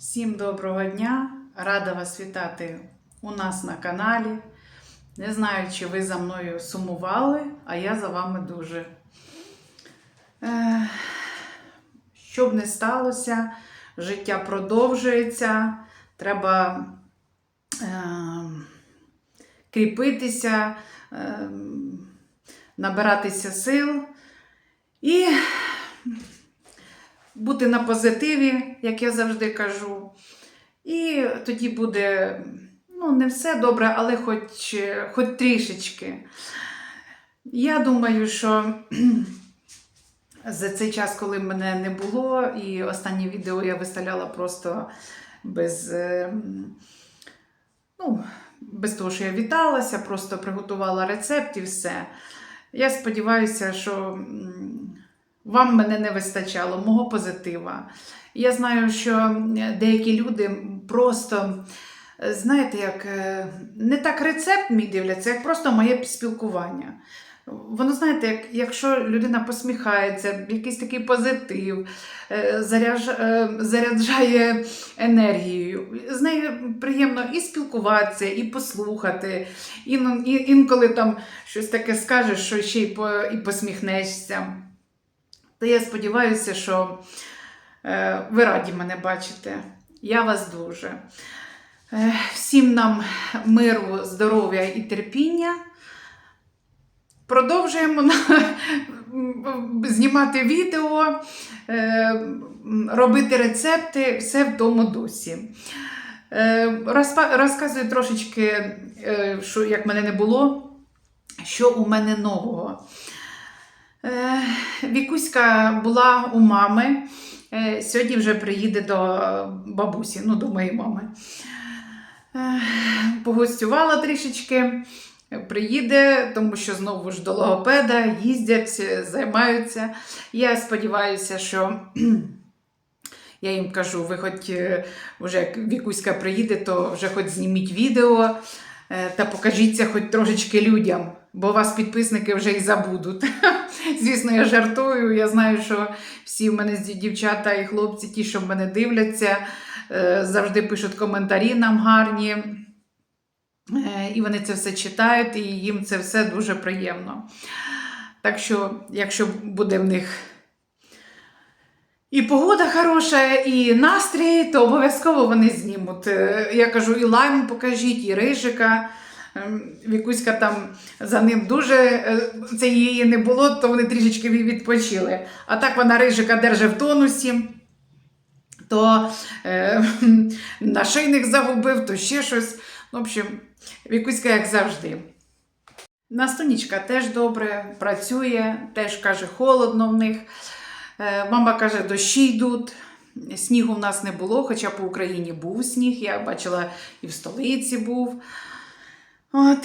Всім доброго дня! Рада вас вітати у нас на каналі. Не знаю, чи ви за мною сумували, а я за вами дуже. Е, Що б не сталося, життя продовжується, треба е, кріпитися, е, набиратися сил і бути на позитиві, як я завжди кажу. І тоді буде ну, не все добре, але хоч, хоч трішечки. Я думаю, що за цей час, коли мене не було, і останнє відео я виставляла просто без, е, ну, без того, що я віталася, просто приготувала рецепт і все. Я сподіваюся, що вам мене не вистачало, мого позитива. Я знаю, що деякі люди просто, знаєте, як е, не так рецепт мій дивляться, як просто моє спілкування. Воно, знаєте, як, якщо людина посміхається, якийсь такий позитив, е, заряж, е, заряджає енергією. З нею приємно і спілкуватися, і послухати. Ін, і, інколи там щось таке скажеш, що ще й, по, і посміхнешся. То я сподіваюся, що е, ви раді мене бачите. Я вас дуже. Е, всім нам миру, здоров'я і терпіння. Продовжуємо знімати відео, е, робити рецепти, все в тому дусі. Розказую трошечки, що як мене не було, що у мене нового. Е, Вікуська була у мами. Е, Сьогодні вже приїде до бабусі, ну, до моєї мами. Е, Погостювала трішечки, приїде, тому що знову ж до логопеда їздять, займаються. Я сподіваюся, що я їм кажу, ви хоч вже як Вікуська приїде, то вже хоч зніміть відео та покажіться хоч трошечки людям, бо вас підписники вже і забудуть. Звісно, я жартую. Я знаю, що всі в мене дівчата і хлопці, ті, що в мене дивляться, е, завжди пишуть коментарі нам гарні. Е, І вони це все читають, і їм це все дуже приємно. Так що, якщо буде в них і погода хороша, і настрій, то обов'язково вони знімуть. Е, Я кажу, і лайм покажіть, і рижика. Ем, Вікуська там за ним дуже е, це її не було, то вони трішечки відпочили. А так вона рижика держить в тонусі, то е, нашийник загубив, то ще щось. В общем, Вікуська, як завжди. Настунічка теж добре працює, теж каже, холодно в них. Е, Мама каже, дощі йдуть. Снігу в нас не було, хоча по Україні був сніг. Я бачила і в столиці був. От,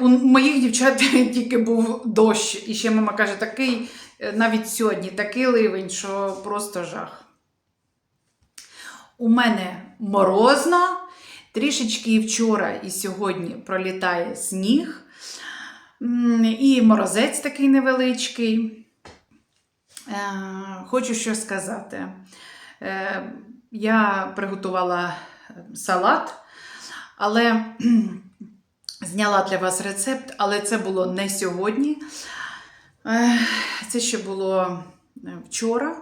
у моїх дівчат тільки був дощ. І ще мама каже, такий, е, навіть сьогодні, такий ливень, що просто жах. У мене морозно, трішечки і вчора, і сьогодні пролітає сніг. І морозець такий невеличкий. Е, Хочу що сказати. Е, Я приготувала салат, але зняла для вас рецепт, але це було не сьогодні. Е, Це ще було вчора.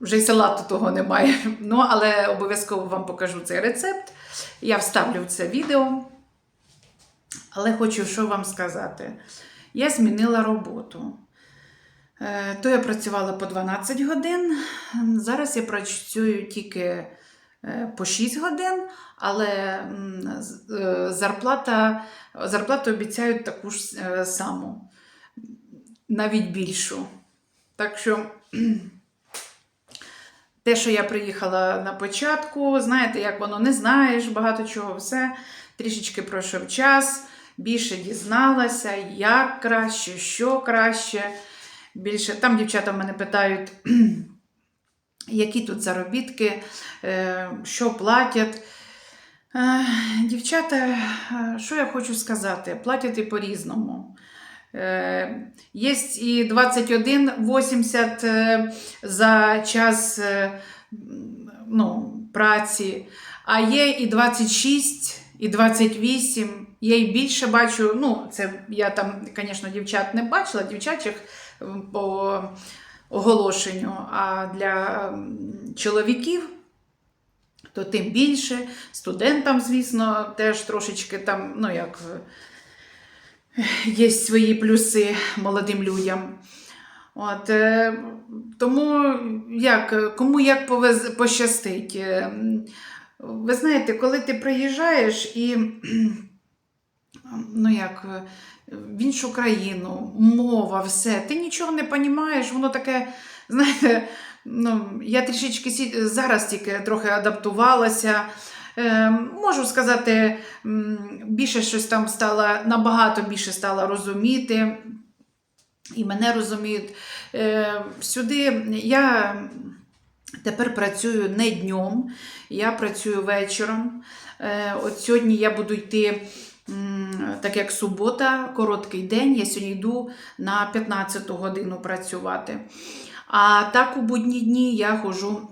Вже й салату того немає. Ну, але обов'язково вам покажу цей рецепт. Я вставлю в це відео. Але хочу що вам сказати. Я змінила роботу. Е, То я працювала по 12 годин. Зараз я працюю тільки е, по 6 годин, але е, зарплата, зарплату обіцяють таку ж саму, навіть більшу. Так що те, що я приїхала на початку, знаєте, як воно не знаєш, багато чого, все. Трішечки пройшов час, більше дізналася, як краще, що краще. Більше там дівчата мене питають, які тут заробітки, е, що платять. Е, Дівчата, е, що я хочу сказати, платять і по-різному. Є і 21,80 е, за час ну, праці. А є і 26, і 28. Я і більше бачу. Ну, це я там, звісно, дівчат не бачила, дівчачих по оголошенню. А для чоловіків то тим більше. Студентам, звісно, теж трошечки там, ну як є свої плюси молодим людям. От, е, тому як, кому як повез, пощастить. Е, Ви знаєте, коли ти приїжджаєш і ну як, е, в іншу країну, мова, все, ти нічого не розумієш, воно таке, знаєте, ну, я трішечки зараз тільки трохи адаптувалася. Е, можу сказати, більше щось там стало, набагато більше стала розуміти, і мене розуміють. Е, сюди я тепер працюю не днем, я працюю вечором. От сьогодні я буду йти, так як субота, короткий день, я сьогодні йду на 15 годину працювати. А так у будні дні я ходжу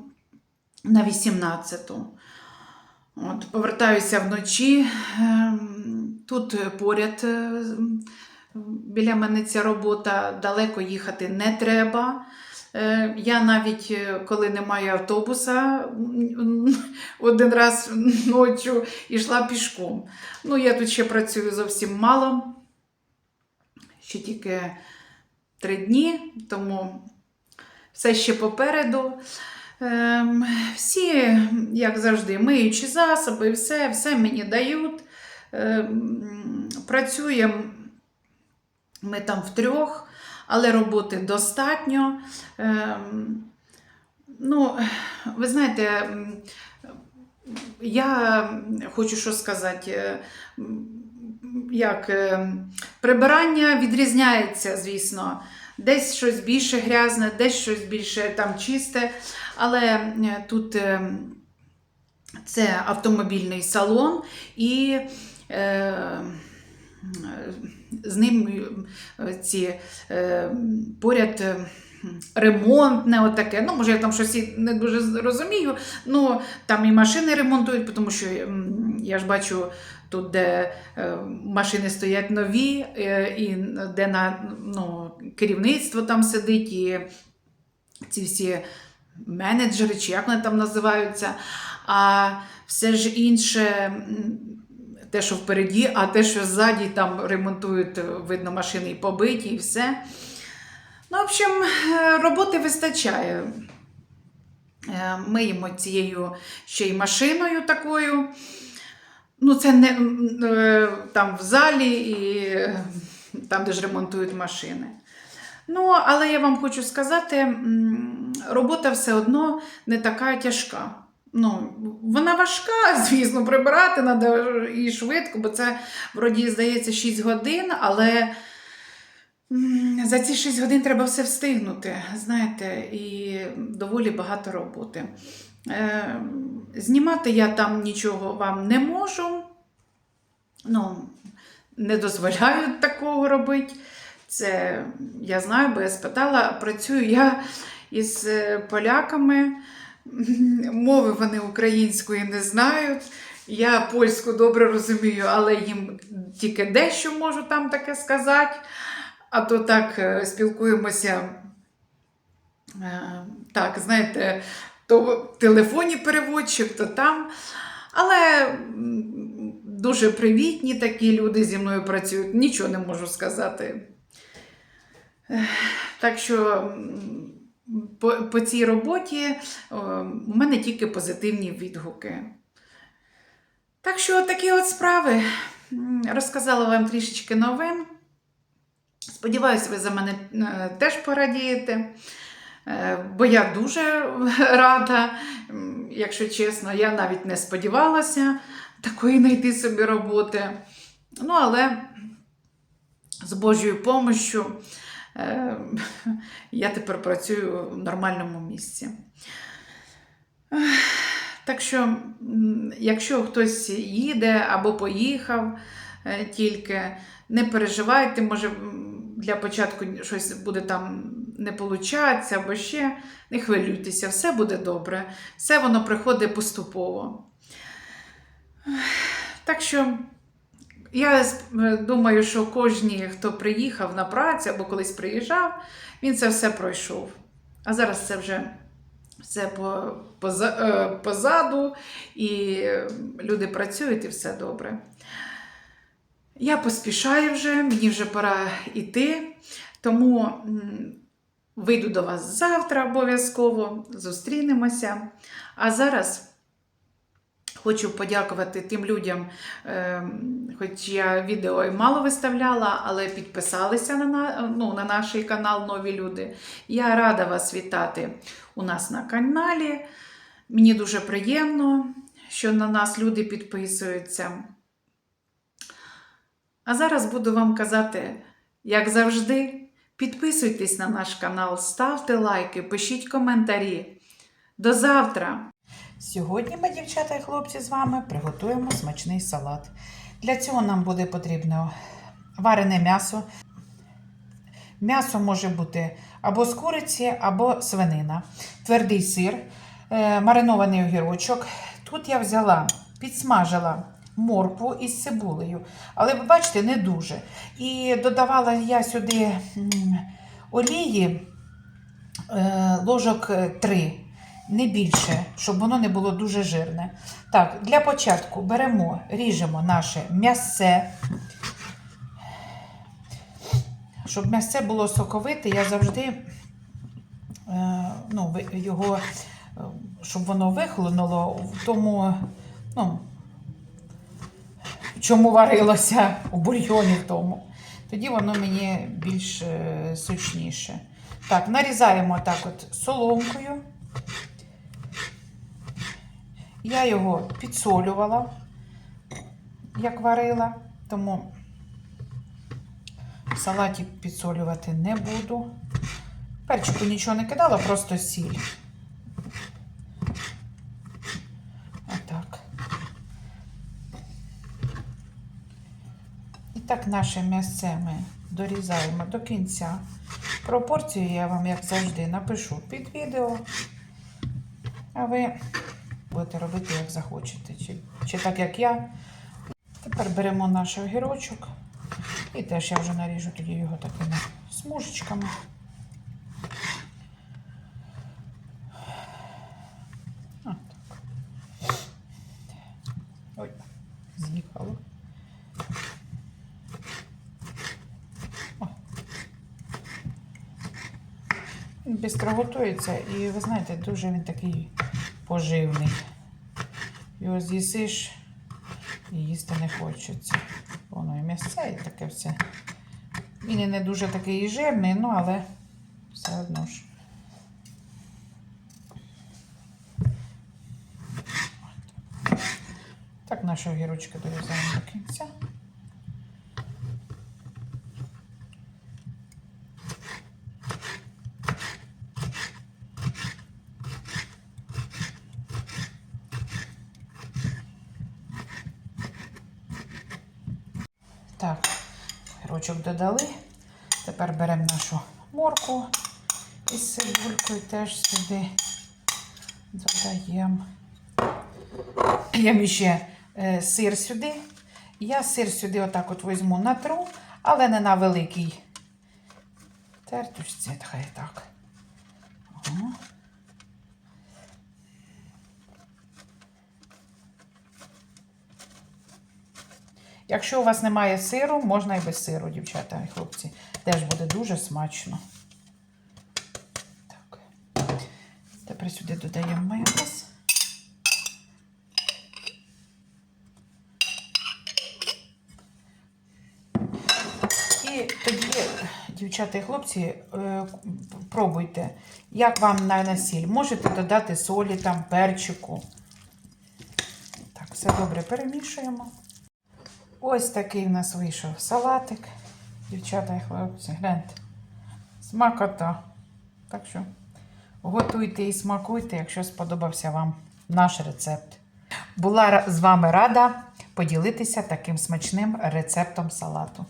на 18-ту. От, повертаюся вночі. Ем, Тут поряд е, біля мене ця робота, далеко їхати не треба. Е, Я навіть е, коли немає автобуса, один раз ночі йшла пішком. Ну, я тут ще працюю зовсім мало, ще тільки три дні, тому все ще попереду. Ем, всі, як завжди, миючі засоби, все, все мені дають. Ем, працюємо ми там втрьох, але роботи достатньо. Ем, ну, ви знаєте, я хочу що сказати. е, Як е, прибирання відрізняється, звісно. Десь щось більше грязне, десь щось більше там чисте. Але е, тут це автомобільний салон і е, з ним е, ці е, поряд. е, Ремонтне, отаке. Ну, може, я там щось не дуже розумію. Ну, там і машини ремонтують, тому що я ж бачу тут, де машини стоять нові, і де на ну, керівництво там сидить, і ці всі менеджери, чи як вони там називаються. А все ж інше, те, що впереді, а те, що ззаді там ремонтують, видно, машини і побиті, і все. Ну, в общем, е, роботи вистачає. Е, Миємо цією ще й машиною такою. Ну, це не е, там в залі і е, там, де ж ремонтують машини. Ну, але я вам хочу сказати, робота все одно не така тяжка. Ну, вона важка, звісно, прибирати треба і швидко, бо це вроді здається 6 годин, але за ці 6 годин треба все встигнути, знаєте, і доволі багато роботи. Е, знімати я там нічого вам не можу. Ну, не дозволяють такого робити. Це я знаю, бо я спитала, працюю я із е, поляками. Мови вони української не знають. Я польську добре розумію, але їм тільки дещо можу там таке сказати. А то так е, спілкуємося. е, Так, знаєте, то в телефоні переводчик, то там. Але дуже привітні такі люди зі мною працюють, нічого не можу сказати. Так що по, по цій роботі у мене тільки позитивні відгуки. Так що такі от справи. Розказала вам трішечки новин. Сподіваюся, ви за мене е, теж порадієте. Е, Бо я дуже рада, якщо чесно, я навіть не сподівалася такої знайти собі роботи. Ну, але з Божою помощю е, я тепер працюю в нормальному місці. Так що, якщо хтось їде або поїхав е, тільки, не переживайте, може для початку щось буде там не виходить, або ще не хвилюйтеся, все буде добре. Все воно приходить поступово. Так що я е, думаю, що кожен, хто приїхав на працю або колись приїжджав, він це все пройшов. А зараз це вже все е, позаду, і люди працюють, і все добре. Я поспішаю вже, мені вже пора йти, тому вийду до вас завтра обов'язково, зустрінемося. А зараз хочу подякувати тим людям, е, хоч я відео і мало виставляла, але підписалися на, ну, на наш канал нові люди. Я рада вас вітати у нас на каналі. Мені дуже приємно, що на нас люди підписуються. А зараз буду вам казати, як завжди, підписуйтесь на наш канал, ставте лайки, пишіть коментарі. До завтра! Сьогодні ми, дівчата і хлопці, з вами приготуємо смачний салат. Для цього нам буде потрібно варене м'ясо. М'ясо може бути або з куриці, або свинина, твердий сир, е, маринований огірочок. Тут я взяла, підсмажила моркву із цибулею, але ви бачите, не дуже. І додавала я сюди олії е, ложок 3 не більше, щоб воно не було дуже жирне. Так, для початку беремо, ріжемо наше м'ясце. Щоб м'ясце було соковите, я завжди е, ну, його, е, щоб воно вихлинуло в тому, ну, в чому варилося у бульйоні тому. Тоді воно мені більш е, сочніше. Так, нарізаємо так от соломкою. Я його підсолювала, як варила, тому в салаті підсолювати не буду. Перчику нічого не кидала, просто сіль. Отак. І так наше м'ясце ми дорізаємо до кінця. Пропорцію я вам, як завжди, напишу під відео. А ви будете робити, як захочете. Чи, чи так, як я. Тепер беремо наш огірочок. І теж я вже наріжу тоді його такими смужечками. Ой, з'їхало. О. Він швидко готується і ви знаєте, дуже він такий поживний. Його з'їсиш і їсти не хочеться. Воно і м'ясце, і таке все. Він і не дуже такий і жирний, ну але все одно ж. Так, наша огірочка дорізаємо до кінця. Так, огірочок додали. Тепер беремо нашу морку із цибулькою теж сюди додаємо. Я ще е, сир сюди. Я сир сюди отак от візьму натру, але не на великій тертушці, хай так. Якщо у вас немає сиру, можна і без сиру, дівчата і хлопці. Теж буде дуже смачно. Так. Тепер сюди додаємо майонез. І тоді, дівчата і хлопці, е, пробуйте, як вам на на сіль. Можете додати солі, там, перчику. Так, все добре перемішуємо. Ось такий в нас вийшов салатик. Дівчата і хлопці, гляньте. Смакота. Так що готуйте і смакуйте, якщо сподобався вам наш рецепт. Була з вами рада поділитися таким смачним рецептом салату.